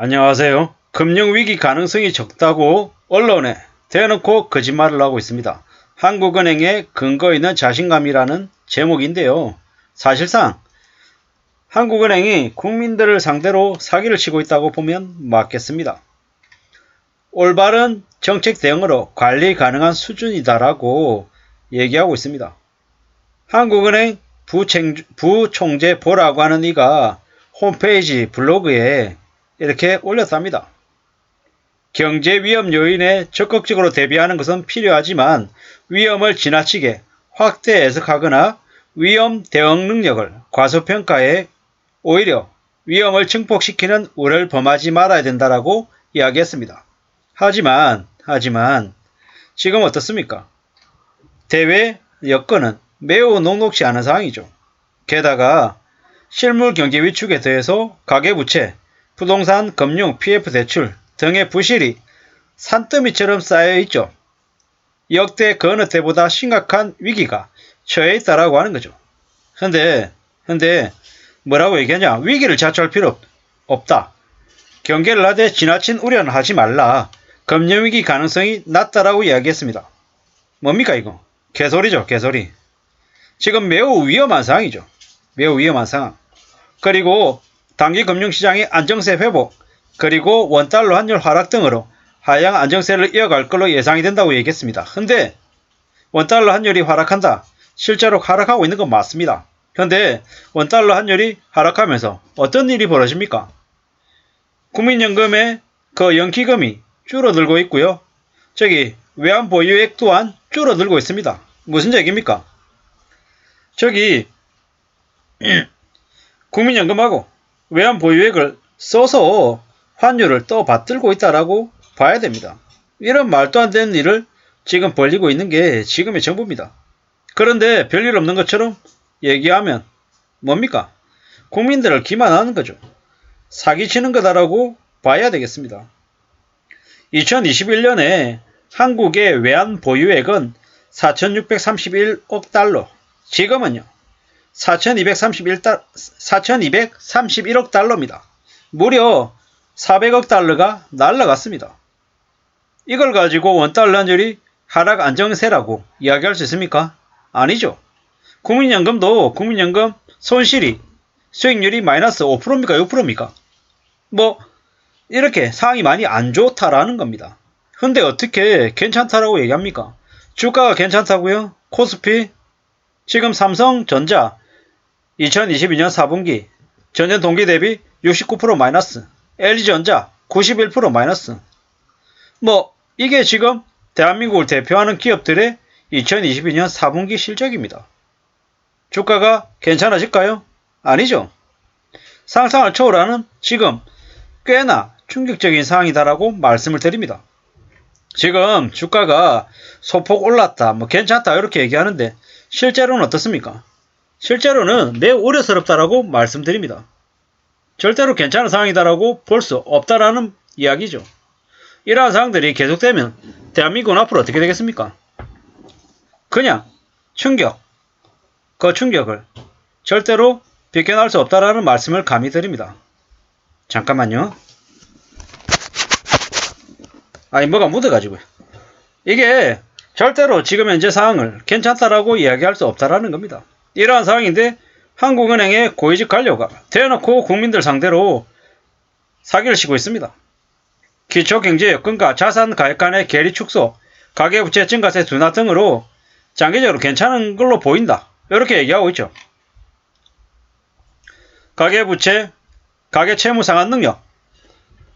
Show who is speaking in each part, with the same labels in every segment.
Speaker 1: 안녕하세요. 금융위기 가능성이 적다고 언론에 대놓고 거짓말을 하고 있습니다. 한국은행의 근거 있는 자신감이라는 제목인데요. 사실상 한국은행이 국민들을 상대로 사기를 치고 있다고 보면 맞겠습니다. 올바른 정책 대응으로 관리 가능한 수준이다라고 얘기하고 있습니다. 한국은행 부총, 부총재 보라고 하는 이가 홈페이지 블로그에 이렇게 올렸답니다. 경제 위험 요인에 적극적으로 대비하는 것은 필요하지만 위험을 지나치게 확대 해석하거나 위험 대응 능력을 과소평가해 오히려 위험을 증폭시키는 우려를 범하지 말아야 된다라고 이야기했습니다. 하지만 하지만 지금 어떻습니까? 대외 여건은 매우 녹록지 않은 상황이죠. 게다가 실물 경제 위축에 더해서 가계부채, 부동산, 금융, PF 대출 등의 부실이 산더미처럼 쌓여 있죠. 역대 그 어느 때보다 심각한 위기가 처해 있다라고 하는 거죠. 근데, 근데, 뭐라고 얘기하냐? 위기를 자초할 필요 없, 없다. 경계를 하되 지나친 우려는 하지 말라. 금융위기 가능성이 낮다라고 이야기했습니다. 뭡니까, 이거? 개소리죠, 개소리. 지금 매우 위험한 상황이죠. 매우 위험한 상황. 그리고 단기 금융시장의 안정세 회복, 그리고 원달러 환율 하락 등으로 하향 안정세를 이어갈 걸로 예상이 된다고 얘기했습니다. 근데 원달러 환율이 하락한다. 실제로 하락하고 있는 건 맞습니다. 근데 원달러 환율이 하락하면서 어떤 일이 벌어집니까? 국민연금의 그 연기금이 줄어들고 있고요. 저기 외환 보유액 또한 줄어들고 있습니다. 무슨 얘기입니까? 저기 국민연금하고 외환 보유액을 써서 환율을 또 받들고 있다라고 봐야 됩니다. 이런 말도 안 되는 일을 지금 벌리고 있는 게 지금의 정부입니다. 그런데 별일 없는 것처럼 얘기하면 뭡니까? 국민들을 기만하는 거죠. 사기치는 거다라고 봐야 되겠습니다. 2021년에 한국의 외환 보유액은 4,631억 달러, 지금은요, 4,231달, 4,231억 달러입니다. 무려 400억 달러가 날라갔습니다. 이걸 가지고 원달러 환율이 하락 안정세라고 이야기할 수 있습니까? 아니죠. 국민연금도 국민연금 손실이 수익률이 마이너스 5%입니까? 6%입니까? 뭐 이렇게 상황이 많이 안 좋다라는 겁니다. 근데 어떻게 괜찮다라고 얘기합니까? 주가가 괜찮다고요? 코스피 지금 삼성전자 2022년 4분기 전년 동기 대비 69% 마이너스 LG전자 91% 마이너스 뭐 이게 지금 대한민국을 대표하는 기업들의 2022년 4분기 실적입니다. 주가가 괜찮아질까요? 아니죠. 상상을 초월하는 지금 꽤나 충격적인 상황이다라고 말씀을 드립니다. 지금 주가가 소폭 올랐다, 뭐 괜찮다 이렇게 얘기하는데 실제로는 어떻습니까? 실제로는 매우 우려스럽다라고 말씀드립니다. 절대로 괜찮은 상황이다라고 볼 수 없다라는 이야기죠. 이러한 상황들이 계속되면 대한민국은 앞으로 어떻게 되겠습니까? 그냥 충격, 그 충격을 절대로 비껴나올 수 없다라는 말씀을 감히 드립니다. 잠깐만요. 아니 뭐가 묻어가지고요. 이게 절대로 지금 현재 상황을 괜찮다라고 이야기할 수 없다라는 겁니다. 이러한 상황인데 한국은행의 고위직 관료가 대놓고 국민들 상대로 사기를 치고 있습니다. 기초경제 여건과 자산 가액 간의 괴리 축소, 가계부채 증가세 둔화 등으로 장기적으로 괜찮은 걸로 보인다. 이렇게 얘기하고 있죠. 가계부채, 가계채무 상환 능력.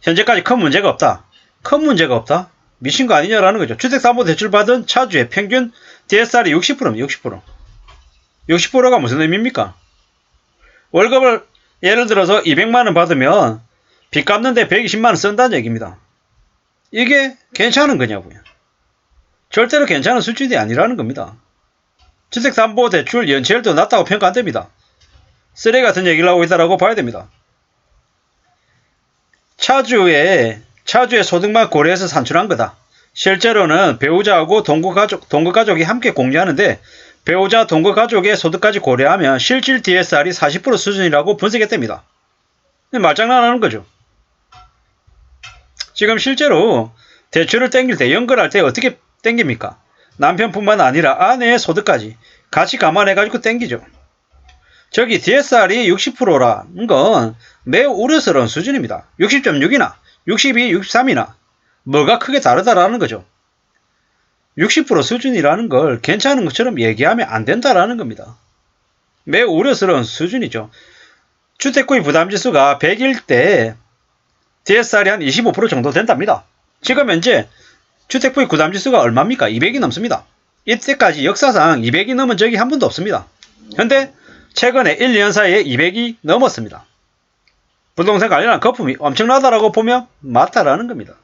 Speaker 1: 현재까지 큰 문제가 없다. 큰 문제가 없다? 미친 거 아니냐라는 거죠. 주택담보대출 받은 차주의 평균 DSR이 60%입니다. 60%. 60%가 무슨 의미입니까? 월급을 예를 들어서 200만원 받으면 빚 갚는데 120만원 쓴다는 얘기입니다. 이게 괜찮은 거냐고요. 절대로 괜찮은 수준이 아니라는 겁니다. 주택담보대출 연체율도 낮다고 평가 안 됩니다. 쓰레기 같은 얘기를 하고 있다라고 봐야 됩니다. 차주의 차주의 소득만 고려해서 산출한 거다. 실제로는 배우자하고 동거 가족, 동거 가족이 함께 공유하는데 배우자 동거 가족의 소득까지 고려하면 실질 DSR이 40% 수준이라고 분석했답니다. 말장난하는 거죠. 지금 실제로 대출을 땡길 때 연결할 때 어떻게 땡깁니까? 남편뿐만 아니라 아내의 소득까지 같이 감안해가지고 땡기죠. 저기 DSR이 60%라는 건 매우 우려스러운 수준입니다. 60.6이나 62, 63이나 뭐가 크게 다르다라는 거죠. 60% 수준이라는 걸 괜찮은 것처럼 얘기하면 안 된다라는 겁니다. 매우 우려스러운 수준이죠. 주택구입 부담지수가 100일 때 DSR이 한 25% 정도 된답니다. 지금 현재 주택구입 부담지수가 얼마입니까? 200이 넘습니다. 이때까지 역사상 200이 넘은 적이 한 번도 없습니다. 현재 최근에 1, 2년 사이에 200이 넘었습니다. 부동산 관련한 거품이 엄청나다라고 보면 맞다라는 겁니다.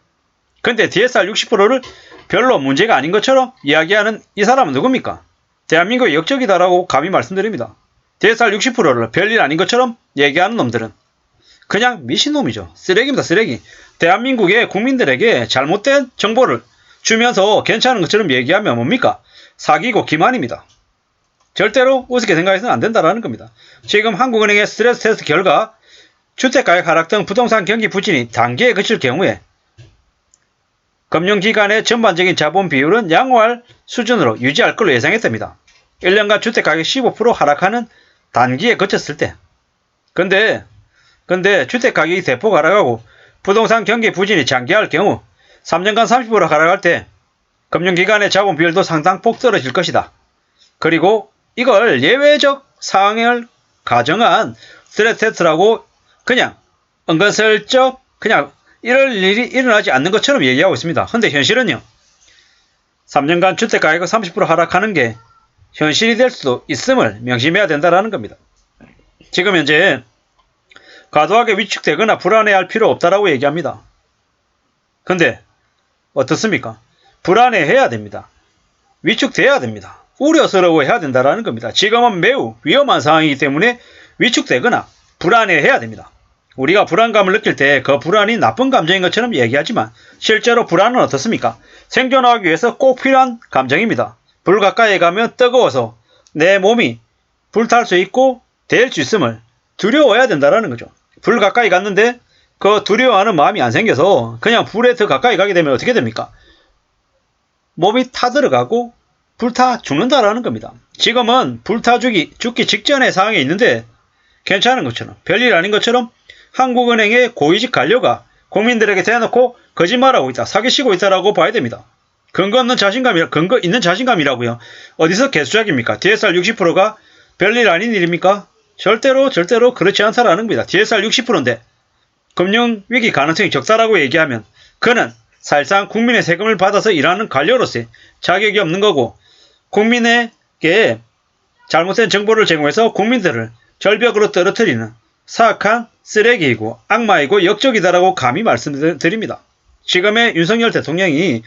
Speaker 1: 근데 DSR 60%를 별로 문제가 아닌 것처럼 이야기하는 이 사람은 누굽니까? 대한민국의 역적이다라고 감히 말씀드립니다. DSR 60%를 별일 아닌 것처럼 얘기하는 놈들은 그냥 미신놈이죠. 쓰레기입니다, 쓰레기. 대한민국의 국민들에게 잘못된 정보를 주면서 괜찮은 것처럼 얘기하면 뭡니까? 사기고 기만입니다. 절대로 우습게 생각해서는 안 된다라는 겁니다. 지금 한국은행의 스트레스 테스트 결과 주택가격 하락 등 부동산 경기 부진이 단계에 그칠 경우에 금융기관의 전반적인 자본 비율은 양호할 수준으로 유지할 걸로 예상했답니다. 1년간 주택가격 15% 하락하는 단기에 거쳤을 때. 근데, 근데 주택가격이 대폭 하락하고 부동산 경기 부진이 장기할 경우 3년간 30% 하락할 때 금융기관의 자본 비율도 상당폭 떨어질 것이다. 그리고 이걸 예외적 상황을 가정한 스트레스 테스트라고 그냥 은근슬쩍 그냥 이럴 일이 일어나지 않는 것처럼 얘기하고 있습니다. 근데 현실은요. 3년간 주택 가격이 30% 하락하는 게 현실이 될 수도 있음을 명심해야 된다는 겁니다. 지금 현재 과도하게 위축되거나 불안해할 필요 없다라고 얘기합니다. 근데 어떻습니까? 불안해해야 됩니다. 위축돼야 됩니다. 우려스러워해야 된다는 겁니다. 지금은 매우 위험한 상황이기 때문에 위축되거나 불안해해야 됩니다. 우리가 불안감을 느낄 때 그 불안이 나쁜 감정인 것처럼 얘기하지만 실제로 불안은 어떻습니까? 생존하기 위해서 꼭 필요한 감정입니다. 불 가까이에 가면 뜨거워서 내 몸이 불탈 수 있고 될 수 있음을 두려워해야 된다는 거죠. 불 가까이 갔는데 그 두려워하는 마음이 안 생겨서 그냥 불에 더 가까이 가게 되면 어떻게 됩니까? 몸이 타들어가고 불타 죽는다라는 겁니다. 지금은 불타 죽기 직전의 상황에 있는데 괜찮은 것처럼 별일 아닌 것처럼 한국은행의 고위직 관료가 국민들에게 대놓고 거짓말하고 있다, 사기치고 있다라고 봐야 됩니다. 근거 없는 자신감이 근거 있는 자신감이라고요. 어디서 개수작입니까? DSR 60%가 별일 아닌 일입니까? 절대로 절대로 그렇지 않다라는 겁니다. DSR 60%인데 금융 위기 가능성이 적다라고 얘기하면 그는 사실상 국민의 세금을 받아서 일하는 관료로서의 자격이 없는 거고 국민에게 잘못된 정보를 제공해서 국민들을 절벽으로 떨어뜨리는 사악한 쓰레기이고 악마이고 역적이다라고 감히 말씀드립니다. 지금의 윤석열 대통령이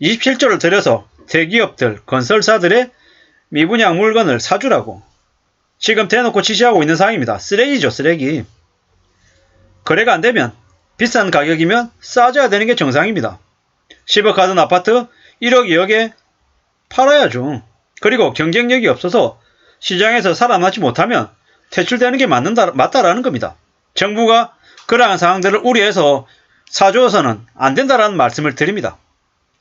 Speaker 1: 27조를 들여서 대기업들, 건설사들의 미분양 물건을 사주라고 지금 대놓고 지시하고 있는 상황입니다. 쓰레기죠, 쓰레기. 거래가 안 되면 비싼 가격이면 싸져야 되는 게 정상입니다. 10억 가던 아파트 1억 2억에 팔아야죠. 그리고 경쟁력이 없어서 시장에서 살아남지 못하면 퇴출되는 게 맞는다, 맞다라는 겁니다. 정부가 그러한 상황들을 우려해서 사주어서는 안 된다라는 말씀을 드립니다.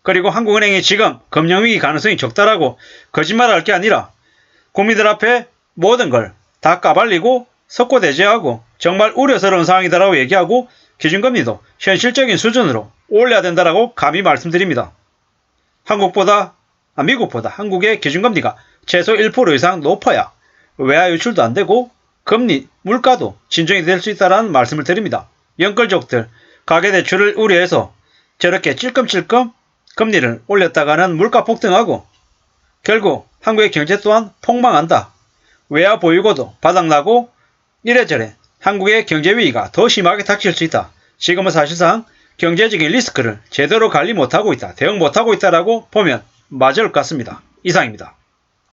Speaker 1: 그리고 한국은행이 지금 금융위기 가능성이 적다라고 거짓말할 게 아니라 국민들 앞에 모든 걸 다 까발리고 석고대죄하고 정말 우려스러운 상황이다라고 얘기하고 기준금리도 현실적인 수준으로 올려야 된다라고 감히 말씀드립니다. 한국보다 아, 미국보다 한국의 기준금리가 최소 1% 이상 높아야 외화 유출도 안 되고 금리, 물가도 진정이 될 수 있다는 말씀을 드립니다. 연끌족들 가계대출을 우려해서 저렇게 찔끔찔끔 금리를 올렸다가는 물가 폭등하고 결국 한국의 경제 또한 폭망한다. 외화 보유고도 바닥나고 이래저래 한국의 경제 위기가 더 심하게 닥칠 수 있다. 지금은 사실상 경제적인 리스크를 제대로 관리 못하고 있다. 대응 못하고 있다라고 보면 맞을 것 같습니다. 이상입니다.